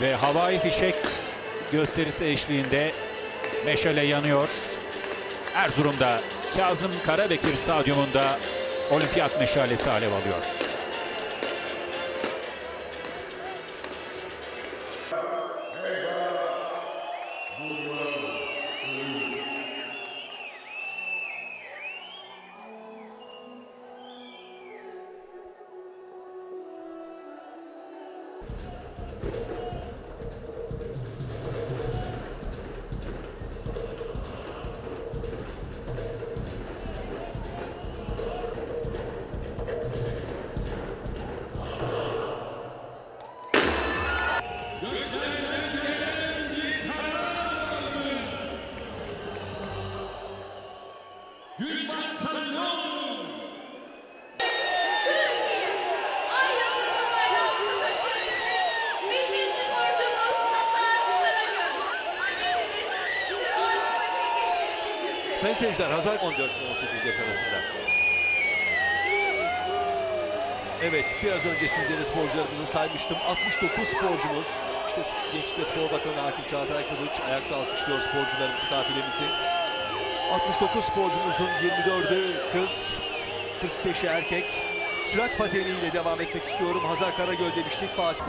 Ve havai fişek gösterisi eşliğinde meşale yanıyor. Erzurum'da Kazım Karabekir Stadyumunda olimpiyat meşalesi alev alıyor. Patekin temsilcisi. Sayın seyirciler Hazar 14 ve 18 yaş arasında. Evet biraz önce sizlere sporcularımızı saymıştım. 69 sporcumuz. İşte Gençlik ve Spor Bakanı Akif Çağatay Kılıç ayakta alkışlıyor sporcularımızı kafilemizi. 69 sporcumuzun 24'ü kız, 45'i erkek. Sürat pateniyle devam etmek istiyorum. Hazar Karagöl demiştik Fatih.